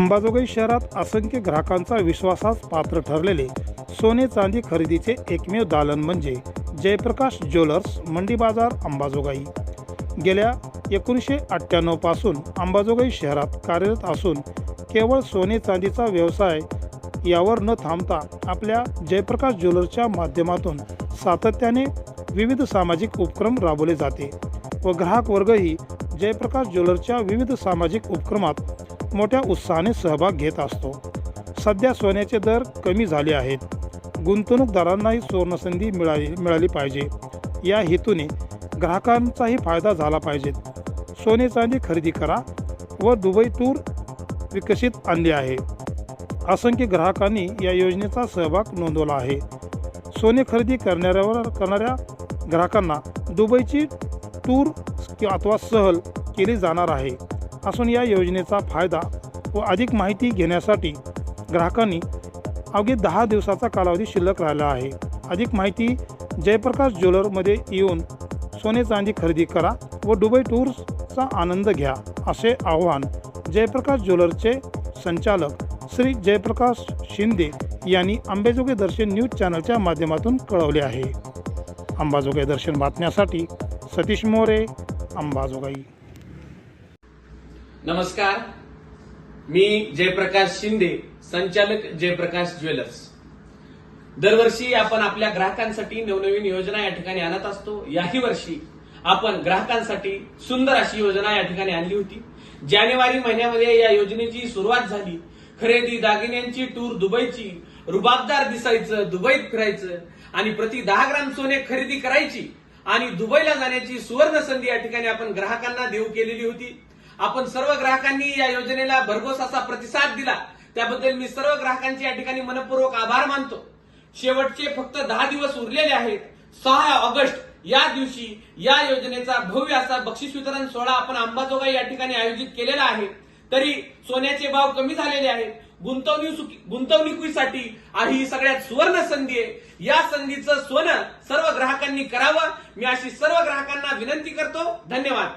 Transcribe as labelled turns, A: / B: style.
A: अंबाजोगाई शहरात असंख्य ग्राहकांचा विश्वासास पात्र ठरलेले सोने चांदी खरेदीचे एकमेव दालन म्हणजे जयप्रकाश ज्वेलर्स मंडी बाजार अंबाजोगाई. गेल्या एकोणीसशे अठ्ठ्याण्णवपासून अंबाजोगाई शहरात कार्यरत असून केवळ सोने चांदीचा व्यवसाय यावर न थांबता आपल्या जयप्रकाश ज्वेलर्सच्या माध्यमातून सातत्याने विविध सामाजिक उपक्रम राबवले जाते व ग्राहक वर्गही जयप्रकाश ज्वेलर्सच्या विविध सामाजिक उपक्रमात मोठ्या उत्साहाने सहभाग घेत असतो. सध्या सोन्याचे दर कमी झाले आहेत. गुंतवणूकदारांनाही सुवर्णसंधी मिळाली मिळाली पाहिजे. या हेतूने ग्राहकांचाही फायदा झाला पाहिजे. सोने चांदी खरेदी करा व दुबई टूर विकसित आणली आहे. असंख्य ग्राहकांनी या योजनेचा सहभाग नोंदवला आहे. सोने खरेदी करणाऱ्यावर करणाऱ्या ग्राहकांना दुबईची टूर अथवा सहल केली जाणार आहे. असून या योजनेचा फायदा व अधिक माहिती घेण्यासाठी ग्राहकांनी अवघी दहा दिवसाचा कालावधी शिल्लक राहिला आहे. अधिक माहिती जयप्रकाश ज्वेलरमध्ये येऊन सोने चांदी खरेदी करा व दुबई टूर्सचा आनंद घ्या असे आवाहन जयप्रकाश ज्वेलरचे संचालक श्री जयप्रकाश शिंदे यांनी अंबेजोगे दर्शन न्यूज चॅनलच्या माध्यमातून कळवले आहे. अंबाजोगाई दर्शन बातम्यासाठी सतीश मोरे अंबाजोगाई.
B: नमस्कार. मी जयप्रकाश शिंदे संचालक जयप्रकाश ज्वेलर्स. दरवर्षी आपण आपल्या ग्राहकांसाठी नवनवीन योजना या ठिकाणी आणत असतो. याही वर्षी आपण ग्राहकांसाठी सुंदर अशी योजना या ठिकाणी आणली होती. जानेवारी महिन्यामध्ये या योजनेची सुरुवात झाली. खरेदी दागिन्यांची टूर दुबईची रुबाबदार दिसायचं दुबईत फिरायचं आणि प्रति दहा ग्राम सोने खरेदी करायची आणि दुबईला जाण्याची सुवर्ण संधी या ठिकाणी आपण ग्राहकांना देऊ केलेली होती. आपण सर्व ग्राहकांनी या योजनेला भरघोस असा प्रतिसाद दिला. त्याबद्दल मी सर्व ग्राहकांचे या ठिकाणी मनपूर्वक आभार मानतो. शेवटचे फक्त दहा दिवस उरलेले आहेत. सहा ऑगस्ट या दिवशी या योजनेचा भव्य असा बक्षीस वितरण सोहळा आपण अंबाजोगाई या ठिकाणी आयोजित केलेला आहे. तरी सोन्याचे भाव कमी झालेले आहेत. गुंतवणूक गुंतवणुकीसाठी ही सगळ्यात सुवर्ण संधी आहे. या संधीचं सोनं सर्व ग्राहकांनी करावं. मी अशी सर्व ग्राहकांना विनंती करतो. धन्यवाद.